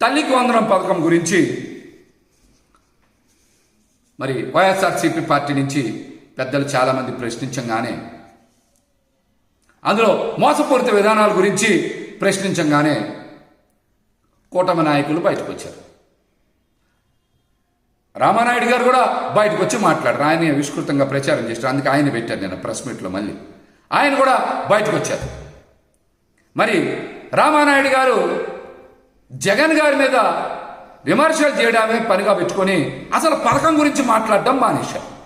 తల్లికి వందనం పథకం గురించి మరి వైఎస్ఆర్సీపీ పార్టీ నుంచి పెద్దలు చాలామంది ప్రశ్నించంగానే అందులో మోసపూరిత విధానాల గురించి ప్రశ్నించంగానే కూటమి నాయకులు బయటకు వచ్చారు రామానాయుడు గారు కూడా బయటకు వచ్చి మాట్లాడారు. ఆయన విస్తృతంగా ప్రచారం చేశారు. అందుకే ఆయన పెట్టారు నేను ప్రెస్ మీట్లో మళ్ళీ. ఆయన కూడా బయటకు వచ్చారు మరి రామానాయుడు గారు జగన్ గారి మీద విమర్శలు చేయడమే పనిగా పెట్టుకొని అసలు పథకం గురించి మాట్లాడడం మానేశారు.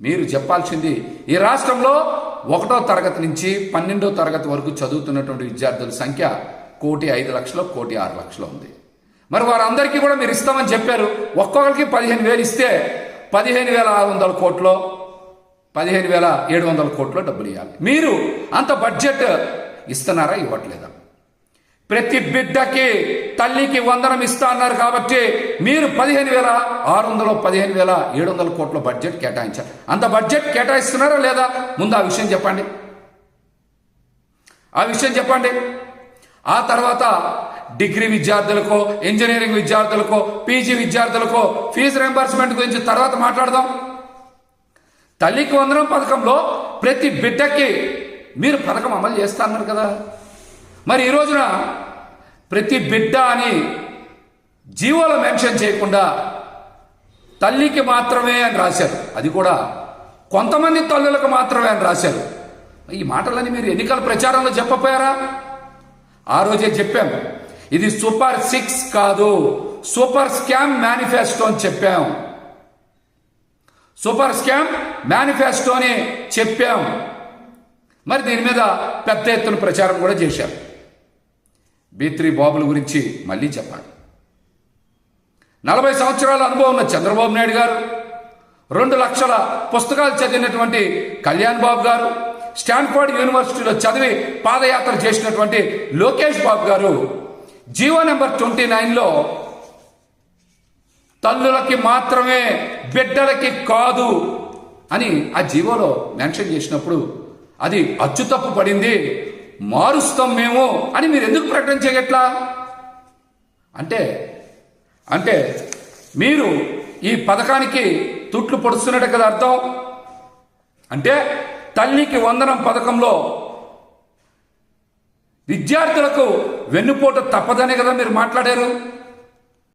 మీరు చెప్పాల్సింది ఈ రాష్ట్రంలో ఒకటో తరగతి నుంచి పన్నెండో తరగతి వరకు చదువుతున్నటువంటి విద్యార్థుల సంఖ్య కోటి ఐదు లక్షలు కోటి ఆరు లక్షలు ఉంది. మరి వారందరికీ కూడా మీరు ఇస్తామని చెప్పారు. ఒక్కొక్కరికి పదిహేను వేలు ఇస్తే పదిహేను వేల ఆరు వందల కోట్లో పదిహేను వేల ఏడు వందల కోట్లో డబ్బులు ఇవ్వాలి. మీరు అంత బడ్జెట్ ఇస్తున్నారా? ఇవ్వట్లేదా? ప్రతి బిడ్డకి తల్లికి వందనం ఇస్తా అన్నారు కాబట్టి మీరు పదిహేను వేల ఆరు వందల పదిహేను వేల ఏడు వందల కోట్ల బడ్జెట్ కేటాయించారు. అంత బడ్జెట్ కేటాయిస్తున్నారా లేదా? ముందు ఆ విషయం చెప్పండి. ఆ విషయం చెప్పండి. ఆ తర్వాత డిగ్రీ విద్యార్థులకో ఇంజనీరింగ్ విద్యార్థులకో పీజీ విద్యార్థులకో ఫీజు రింబర్స్మెంట్ గురించి తర్వాత మాట్లాడదాం. తల్లికి వందనం పథకంలో ప్రతి బిడ్డకి మీరు పథకం అమలు చేస్తా అన్నారు కదా. మరి ఈ రోజున ప్రతి బిడ్డ అని జీవోలు మెన్షన్ చేయకుండా తల్లికి మాత్రమే అని రాశారు. అది కూడా కొంతమంది తల్లులకు మాత్రమే అని రాశారు. ఈ మాటలని మీరు ఎన్నికల ప్రచారంలో చెప్పపోయారా? ఆ రోజే చెప్పాం. ఇది సూపర్ సిక్స్ కాదు. సూపర్ స్కామ్ మేనిఫెస్టో అని చెప్పాం. సూపర్ స్కామ్ మేనిఫెస్టో అని చెప్పాం. మరి దీని మీద పెద్ద ఎత్తున ప్రచారం కూడా చేశారు బీత్రీ బాబుల గురించి మళ్ళీ చెప్పాలి. నలభై సంవత్సరాల అనుభవం ఉన్న చంద్రబాబు నాయుడు గారు రెండు లక్షల పుస్తకాలు చదివినటువంటి కళ్యాణ్ బాబు గారు స్టాన్ఫోర్డ్ యూనివర్సిటీలో చదివి పాదయాత్ర చేసినటువంటి లోకేష్ బాబు గారు జీవో నెంబర్ ట్వంటీ నైన్లో తల్లులకి మాత్రమే బిడ్డలకి కాదు అని ఆ జీవోలో మెన్షన్ చేసినప్పుడు అది అచ్చుతప్పు పడింది. మారుస్తాం మేము అని మీరు ఎందుకు ప్రకటన చేయట్లా? అంటే అంటే మీరు ఈ పథకానికి తుట్లు పొడుస్తున్నట్టు కదా అర్థం? అంటే తల్లికి వందనం పథకంలో విద్యార్థులకు వెన్నుపోటు తప్పదనే కదా మీరు మాట్లాడారు?